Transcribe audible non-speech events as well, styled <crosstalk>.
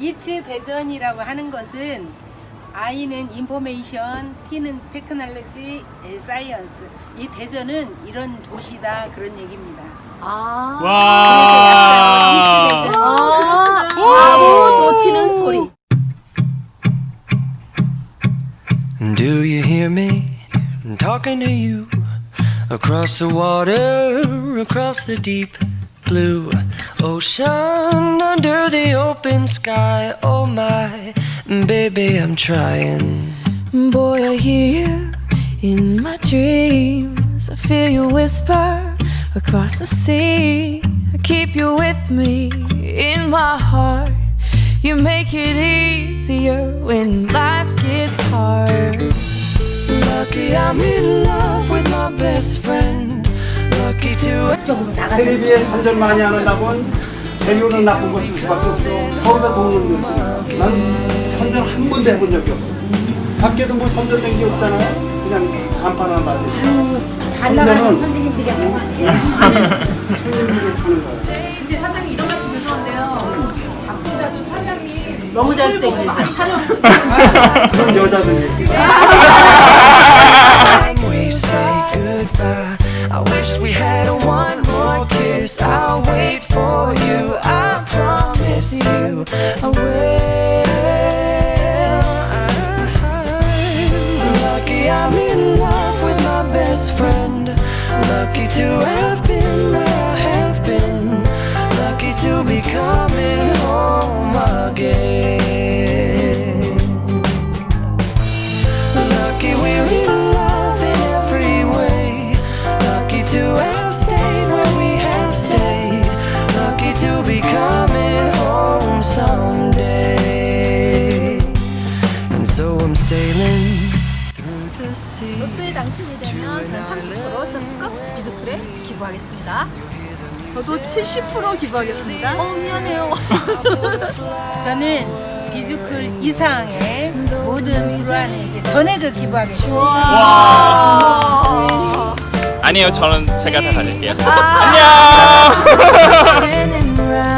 이츠 대전이라고 하는 것은 I는 인포메이션, T는 테크놀로지, 에, 사이언스. 이 대전은 이런 도시다 그런 얘기입니다. 아. 와. 그래서 약간 이츠 대전. 아, 바로 더 튀는 소리. Do you hear me? I'm talking to you across the water, across the deep blue ocean, under the open sky. Oh my, baby, I'm trying. Boy, I hear you in my dreams. I feel you whisper across the sea. I keep you with me in my heart. You make it easier when life gets hard. Lucky I'm in love with my best friend. Lucky to 텔레비에 선전 많이 하는 답은 재료는 나쁜 것일 수밖에 없어. 서울에 동는 것이. 난 선전 한 번도 해본 적이 없어. 밖에도 뭐 선전된 게 없잖아요. 그냥 간판만 봐도. 잘 나가는 선전은 선생님들이 하는 거야. 근데 사장님 이런 말씀 죄송한데요. 박수라도 사장님 너무 잘생겼어. 많이 찾아오셨어요. <laughs> 그런 여자들 얘기. <laughs> we say goodbye. I wish we had one more kiss. Best friend. Lucky to have been 로또에 당첨이 되면 전 30% 적극 비즈쿨에 기부하겠습니다. 저도 70% 기부하겠습니다. 어, 미안해요. <laughs> 저는 비즈쿨 이상의 모든 불안에게 전액을 기부하겠습니다. 아. 아니요, 저는 제가 다 가질게요. 아. 안녕. <laughs> <laughs>